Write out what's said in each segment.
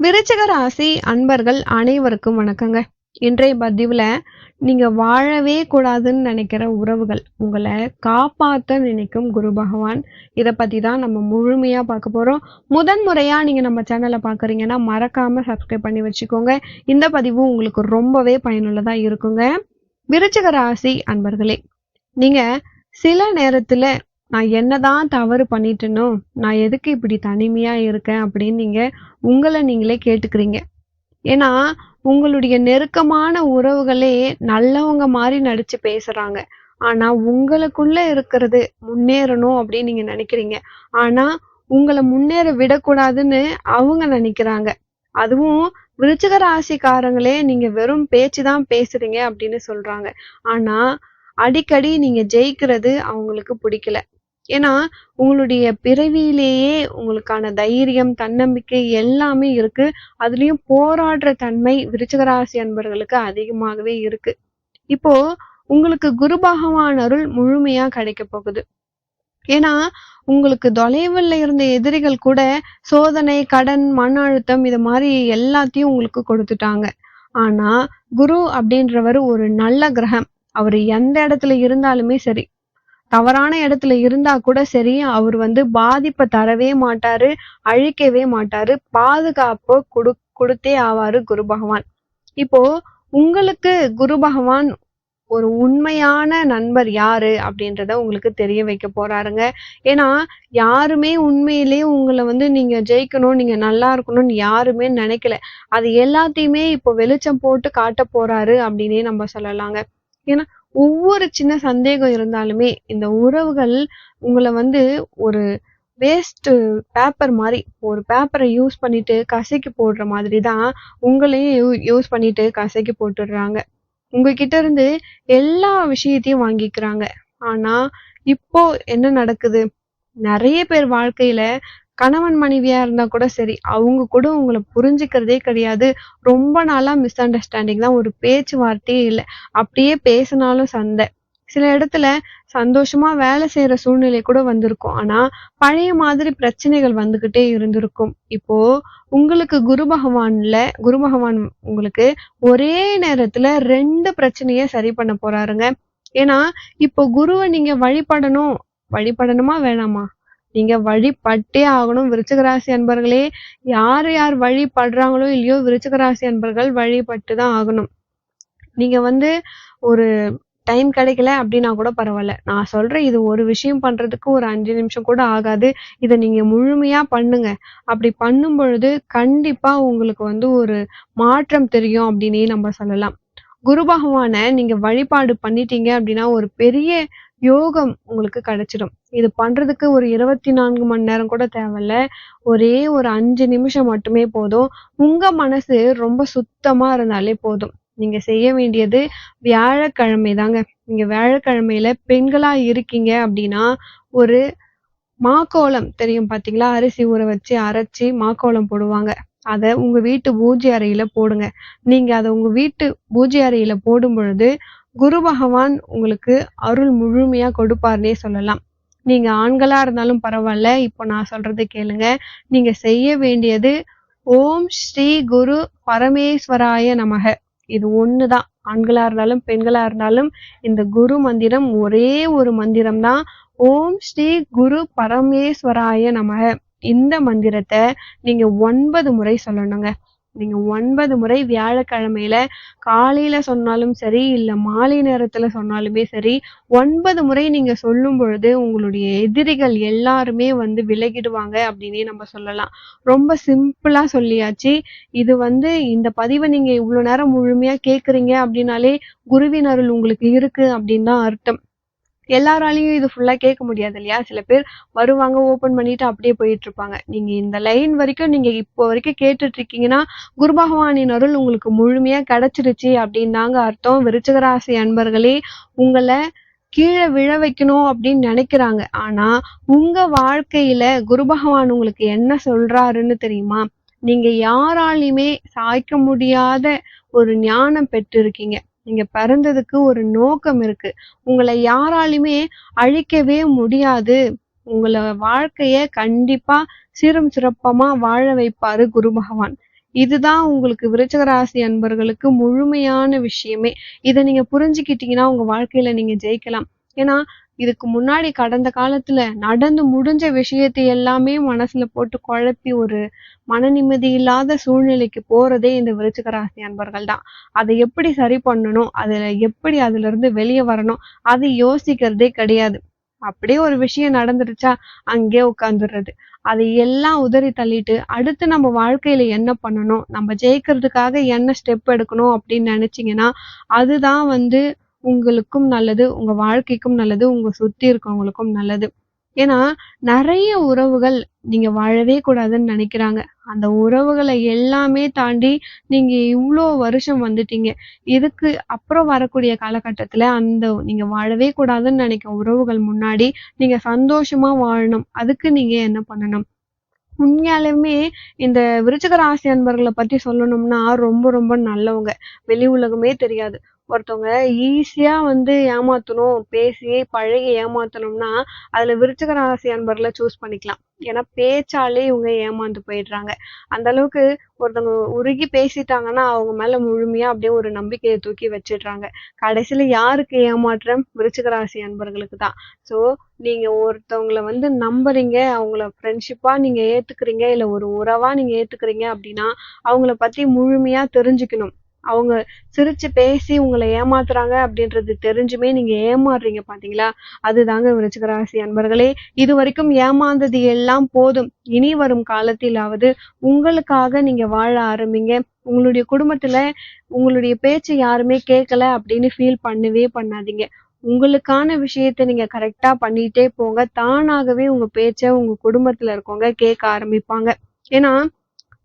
விருச்சிக ராசி அன்பர்கள் அனைவருக்கும் வணக்கங்க. இன்றைய பதிவில் நீங்கள் வாழவே கூடாதுன்னு நினைக்கிற உறவுகள் உங்களை காப்பாற்ற நினைக்கும் குரு பகவான் இதை பற்றி தான் நம்ம முழுமையாக பார்க்க போகிறோம் முதன் முறையாக நீங்கள் நம்ம சேனலை பார்க்குறீங்கன்னா மறக்காமல் சப்ஸ்கிரைப் பண்ணி வச்சுக்கோங்க. இந்த பதிவு உங்களுக்கு ரொம்பவே பயனுள்ளதாக இருக்குங்க. விருச்சிக ராசி அன்பர்களே நீங்கள் சில நேரத்தில் நான் என்னதான் தவறு பண்ணிட்டேனோ நான் எதுக்கு இப்படி தனிமையா இருக்கேன் அப்படின்னு நீங்க உங்களை நீங்களே கேட்டுக்கிறீங்க. ஏன்னா உங்களுடைய நெருக்கமான உறவுகளே நல்லவங்க மாதிரி நடிச்சு பேசுறாங்க. ஆனா உங்களுக்குள்ள இருக்கிறது முன்னேறணும் அப்படின்னு நீங்க நினைக்கிறீங்க. ஆனா உங்களை முன்னேற விடக்கூடாதுன்னு அவங்க நினைக்கிறாங்க. அதுவும் விருச்சிக ராசிக்காரங்களே நீங்க வெறும் பேச்சு தான் பேசுறீங்க அப்படின்னு சொல்றாங்க. ஆனா அடிக்கடி நீங்க ஜெயிக்கிறது அவங்களுக்கு பிடிக்கல. ஏன்னா உங்களுடைய பிறவியிலேயே உங்களுக்கான தைரியம் தன்னம்பிக்கை எல்லாமே இருக்கு. அதுலயும் போராடுற தன்மை விருச்சகராசி அன்பர்களுக்கு அதிகமாகவே இருக்கு. இப்போ உங்களுக்கு குரு பகவான் அருள் முழுமையா கிடைக்க போகுது. ஏன்னா உங்களுக்கு தொலைவில் இருந்த எதிரிகள் கூட சோதனை கடன் மன அழுத்தம் இது மாதிரி எல்லாத்தையும் உங்களுக்கு கொடுத்துட்டாங்க. ஆனா குரு அப்படின்றவர் ஒரு நல்ல கிரகம். அவர் எந்த இடத்துல இருந்தாலுமே சரி. தவறான இடத்துல இருந்தா கூட சரி அவர் வந்து பாதிப்பை தரவே மாட்டாரு அழிக்கவே மாட்டாரு பாதுகாப்பு கொடு கொடுத்தே ஆவாரு குரு பகவான். இப்போ உங்களுக்கு குரு பகவான் ஒரு உண்மையான நண்பர் யாரு அப்படின்றத உங்களுக்கு தெரிய வைக்க போறாருங்க. ஏன்னா யாருமே உண்மையிலேயே உங்களை வந்து நீங்க ஜெயிக்கணும் நீங்க நல்லா இருக்கணும்னு யாருமே நினைக்கல. அது எல்லாத்தையுமே இப்போ வெளிச்சம் போட்டு காட்ட போறாரு அப்படின்னே நம்ம சொல்லலாங்க. ஏன்னா ஒவ்வொரு சின்ன சந்தேகம் இருந்தாலுமே இந்த உறவுகள் உங்களை வந்து ஒரு வேஸ்ட் பேப்பர் மாதிரி ஒரு பேப்பரை யூஸ் பண்ணிட்டு கசைக்கு போடுற மாதிரி தான் உங்களையும் யூ யூஸ் பண்ணிட்டு கசைக்கு போட்டுடுறாங்க. உங்ககிட்ட இருந்து எல்லா விஷயத்தையும் வாங்கிக்கிறாங்க. ஆனா இப்போ என்ன நடக்குது? நிறைய பேர் வாழ்க்கையில கணவன் மனைவியா இருந்தா கூட சரி அவங்க கூட உங்களை புரிஞ்சுக்கிறதே கிடையாது. ரொம்ப நாளா மிஸ் அண்டர்ஸ்டாண்டிங் தான். ஒரு பேச்சுவார்த்தையே இல்லை. அப்படியே பேசினாலும் சண்டை. சில இடத்துல சந்தோஷமா வேலை செய்யற சூழ்நிலை கூட வந்திருக்கும். ஆனா பழைய மாதிரி பிரச்சனைகள் வந்துகிட்டே இருந்திருக்கும். இப்போ உங்களுக்கு குரு பகவான்ல குரு பகவான் உங்களுக்கு ஒரே நேரத்துல ரெண்டு பிரச்சனைய சரி பண்ண போறாருங்க. ஏன்னா இப்போ குருவை நீங்க வழிபடணும். வழிபடணுமா வேணாமா? நீங்க வழிபட்டே ஆகணும். விருச்சிக ராசி அன்பர்களே யார் யார் வழிபடுறாங்களோ இல்லையோ விருச்சிக ராசி அன்பர்கள் வழிபட்டு தான் ஆகணும். நீங்க வந்து ஒரு டைம் கிடைக்கல அப்படின்னா கூட பரவாயில்ல. நான் சொல்றேன் இது ஒரு விஷயம் பண்றதுக்கு ஒரு அஞ்சு நிமிஷம் கூட ஆகாது. இதை நீங்க முழுமையா பண்ணுங்க. அப்படி பண்ணும் பொழுது கண்டிப்பா உங்களுக்கு வந்து ஒரு மாற்றம் தெரியும் அப்படின்னே நம்ம சொல்லலாம். குரு பகவான நீங்க வழிபாடு பண்ணிட்டீங்க அப்படின்னா ஒரு பெரிய யோகம் உங்களுக்கு கிடைச்சிடும். இது பண்றதுக்கு ஒரு இருபத்தி நான்கு மணி நேரம் கூட தேவையில்ல. ஒரே ஒரு அஞ்சு நிமிஷம் மட்டுமே போதும். உங்க மனசு ரொம்ப சுத்தமா இருந்தாலே போதும். நீங்க செய்ய வேண்டியது வியாழக்கிழமை தாங்க. நீங்க வியாழக்கிழமையில பெண்களா இருக்கீங்க அப்படின்னா ஒரு மாக்கோலம் தெரியும் பாத்தீங்களா? அரிசி ஊற வச்சு அரைச்சி மாக்கோலம் போடுவாங்க. அதை உங்க வீட்டு பூஜை அறையில போடுங்க. நீங்க அதை உங்க வீட்டு பூஜை அறையில போடும் பொழுது குரு பகவான் உங்களுக்கு அருள் முழுமையாக கொடுப்பார்னே சொல்லலாம். நீங்கள் ஆண்களாக இருந்தாலும் பரவாயில்ல. இப்போ நான் சொல்றதை கேளுங்க. நீங்கள் செய்ய வேண்டியது ஓம் ஸ்ரீ குரு பரமேஸ்வராய நமக. இது ஒன்னு தான் ஆண்களாக இருந்தாலும் பெண்களாக இருந்தாலும் இந்த குரு மந்திரம் ஒரே ஒரு மந்திரம் தான் ஓம் ஸ்ரீ குரு பரமேஸ்வராய நமக. இந்த மந்திரத்தை நீங்கள் ஒன்பது முறை சொல்லணுங்க. நீங்க ஒன்பது முறை வியாழக்கிழமையில காலையில சொன்னாலும் சரி இல்ல மாலை நேரத்துல சொன்னாலுமே சரி ஒன்பது முறை நீங்க சொல்லும் பொழுது உங்களுடைய எதிரிகள் எல்லாருமே வந்து விலகிடுவாங்க அப்படின்னே நம்ம சொல்லலாம். ரொம்ப சிம்பிளா சொல்லியாச்சு. இது வந்து இந்த பதிவை நீங்க இவ்வளவு நேரம் முழுமையா கேக்குறீங்க அப்படின்னாலே குருவின் அருள் உங்களுக்கு இருக்கு அப்படின்னு தான் அர்த்தம். எல்லாராலையும் இது ஃபுல்லாக கேட்க முடியாது இல்லையா சில பேர் வருவாங்க ஓப்பன் பண்ணிட்டு அப்படியே போயிட்டு இருப்பாங்க நீங்க இந்த லைன் வரைக்கும் நீங்க இப்போ வரைக்கும் கேட்டுட்டு இருக்கீங்கன்னா குரு பகவானின் அருள் உங்களுக்கு முழுமையா கிடைச்சிருச்சு அப்படின்னு தாங்க அர்த்தம். விருச்சகராசி அன்பர்களே உங்களை கீழே விழ வைக்கணும் அப்படின்னு நினைக்கிறாங்க. ஆனா உங்க வாழ்க்கையில குரு பகவான் உங்களுக்கு என்ன சொல்றாருன்னு தெரியுமா? நீங்க யாராலையுமே சாய்க்க முடியாத ஒரு ஞானம் பெற்றிருக்கீங்க. நீங்க பிறந்ததுக்கு ஒரு நோக்கம் இருக்கு உங்களை யாராலையுமே அழிக்கவே முடியாது உங்களை வாழ்க்கைய கண்டிப்பா சீரும் சிறப்பமா வாழ வைப்பாரு குரு பகவான் இதுதான் உங்களுக்கு விருச்சகராசி அன்பர்களுக்கு முழுமையான விஷயமே. இத நீங்க புரிஞ்சுக்கிட்டீங்கன்னா, உங்க வாழ்க்கையில நீங்க ஜெயிக்கலாம். ஏன்னா, இதுக்கு முன்னாடி கடந்த காலத்துல நடந்து முடிஞ்ச விஷயத்தை எல்லாமே மனசுல போட்டு குழப்பி ஒரு மன நிம்மதி இல்லாத சூழ்நிலைக்கு போறதே இந்த விருச்சிக ராசி அன்பர்கள் தான். அதை எப்படி சரி பண்ணணும்? அதுல எப்படி அதுலருந்து வெளியே வரணும்? அது யோசிக்கிறதே கிடையாது. அப்படியே ஒரு விஷயம் நடந்துருச்சா, அங்கே உட்காந்துடுறது அதை எல்லாம் உதறி தள்ளிட்டு, அடுத்து நம்ம வாழ்க்கையில என்ன பண்ணணும்? நம்ம ஜெயிக்கிறதுக்காக என்ன ஸ்டெப் எடுக்கணும் அப்படின்னு நினைச்சீங்கன்னா, அதுதான் வந்து உங்களுக்கும் நல்லது, உங்க வாழ்க்கைக்கும் நல்லது, உங்க சுத்தி இருக்கவங்களுக்கும் நல்லது. ஏன்னா, நிறைய உறவுகள் நீங்க வாழவே கூடாதுன்னு நினைக்கிறாங்க அந்த உறவுகளை எல்லாமே தாண்டி நீங்க இவ்ளோ வருஷம் வந்துட்டீங்க. இதுக்கு அப்புறம் வரக்கூடிய காலகட்டத்துல அந்த நீங்க வாழவே கூடாதுன்னு நினைக்கும் உறவுகள் முன்னாடி நீங்க சந்தோஷமா வாழணும். அதுக்கு நீங்க என்ன பண்ணணும்? உண்மையாலுமே இந்த விருச்சக ராசி அன்பர்களை பத்தி சொல்லணும்னா, ரொம்ப ரொம்ப நல்லவங்க. வெளி உலகமே தெரியாது. ஒருத்தவங்க ஈஸியா வந்து ஏமாத்தணும், பேசி பழகி ஏமாத்தணும்னா, அதுல விருச்சிக ராசி அன்பர்கள சூஸ் பண்ணிக்கலாம். ஏன்னா பேச்சாலே இவங்க ஏமாந்து போயிடுறாங்க. அந்த அளவுக்கு ஒருத்தவங்க உருகி பேசிட்டாங்கன்னா, அவங்க மேல முழுமையா அப்படியே ஒரு நம்பிக்கையை தூக்கி வச்சிடுறாங்க கடைசியில யாருக்கு ஏமாற்றம்? விருச்சிக ராசி அன்பர்களுக்கு தான். ஸோ நீங்க ஒருத்தவங்களை வந்து நம்புறீங்க, அவங்கள ஃப்ரெண்ட்ஷிப்பா நீங்க ஏத்துக்கிறீங்க, இல்ல ஒரு உறவா நீங்க ஏத்துக்கிறீங்க அப்படின்னா, அவங்கள பத்தி முழுமையா தெரிஞ்சுக்கணும். அவங்க சிரிச்சு பேசி உங்களை ஏமாத்துறாங்க அப்படின்றது தெரிஞ்சுமே நீங்க ஏமாறுறீங்க பார்த்தீங்களா? அதுதாங்க விருச்சிகராசி அன்பர்களே இது வரைக்கும் ஏமாந்தது எல்லாம் போதும். இனி வரும் காலத்திலாவது உங்களுக்காக நீங்க வாழ ஆரம்பிங்க. உங்களுடைய குடும்பத்துல உங்களுடைய பேச்சு யாருமே கேட்கல அப்படின்னு ஃபீல் பண்ணவே பண்ணாதீங்க. உங்களுக்கான விஷயத்த நீங்க கரெக்டா பண்ணிட்டே போங்க. தானாகவே உங்க பேச்ச உங்க குடும்பத்துல இருக்கவங்க கேட்க ஆரம்பிப்பாங்க. ஏன்னா,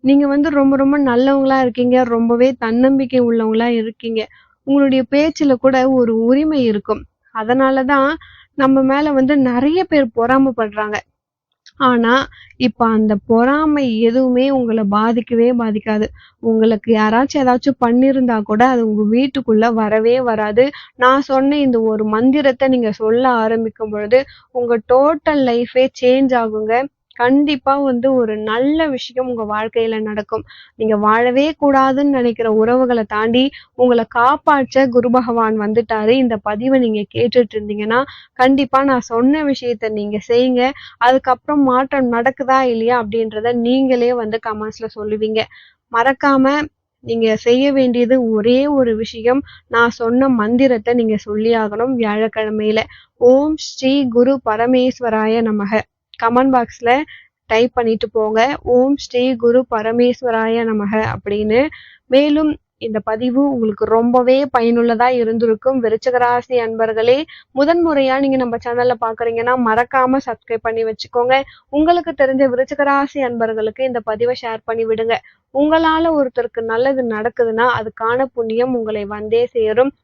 நீங்க வந்து ரொம்ப ரொம்ப நல்லவங்களா இருக்கீங்க. ரொம்பவே தன்னம்பிக்கை உள்ளவங்களா இருக்கீங்க. உங்களுடைய பேச்சுல கூட ஒரு உரிமை இருக்கும். அதனால தான் நம்ம மேல வந்து நிறைய பேர் பொறாமப்படுறாங்க. ஆனா, இப்ப அந்த பொறாமை எதுவுமே உங்களை பாதிக்கவே பாதிக்காது. உங்களுக்கு யாராச்சும் ஏதாச்சும் பண்ணியிருந்தா கூட, அது உங்க வீட்டுக்குள்ள வரவே வராது. நான் சொன்ன இந்த ஒரு மந்திரத்தை நீங்க சொல்ல ஆரம்பிக்கும் பொழுது, உங்க டோட்டல் லைஃபே சேஞ்ச் ஆகுங்க. கண்டிப்பா வந்து ஒரு நல்ல விஷயம் உங்க வாழ்க்கையில நடக்கும். நீங்க வாழவே கூடாதுன்னு நினைக்கிற உறவுகளை தாண்டி, உங்களை காப்பாற்ற குரு பகவான் வந்துட்டாரு. இந்த பதிவை நீங்க கேட்டுட்டு இருந்தீங்கன்னா, கண்டிப்பா நான் சொன்ன விஷயத்த நீங்க செய்யுங்க. அதுக்கப்புறம் மாற்றம் நடக்குதா இல்லையா அப்படின்றத நீங்களே வந்து கமெண்ட்ஸ்ல சொல்லுவீங்க. மறக்காம நீங்க செய்ய வேண்டியது ஒரே ஒரு விஷயம். நான் சொன்ன மந்திரத்தை நீங்க சொல்லியாகணும் வியாழக்கிழமையில. ஓம் ஸ்ரீ குரு பரமேஸ்வராய நமக. கமெண்ட் பாக்ஸில் டைப் பண்ணிட்டு போங்க. ஓம் ஸ்ரீ குரு பரமேஸ்வராய நமக அப்படின்னு. மேலும் இந்த பதிவு உங்களுக்கு ரொம்பவே பயனுள்ளதா இருந்திருக்கும். விருச்சகராசி அன்பர்களே, முதன் முறையா நீங்க நம்ம சேனல்ல பார்க்குறீங்கன்னா, மறக்காம சப்ஸ்கிரைப் பண்ணி வச்சுக்கோங்க. உங்களுக்கு தெரிஞ்ச விருச்சகராசி அன்பர்களுக்கு இந்த பதிவை ஷேர் பண்ணி விடுங்க. உங்களால ஒருத்தருக்கு நல்லது நடக்குதுன்னா, அதுக்கான புண்ணியம் உங்களை வந்தே சேரும்.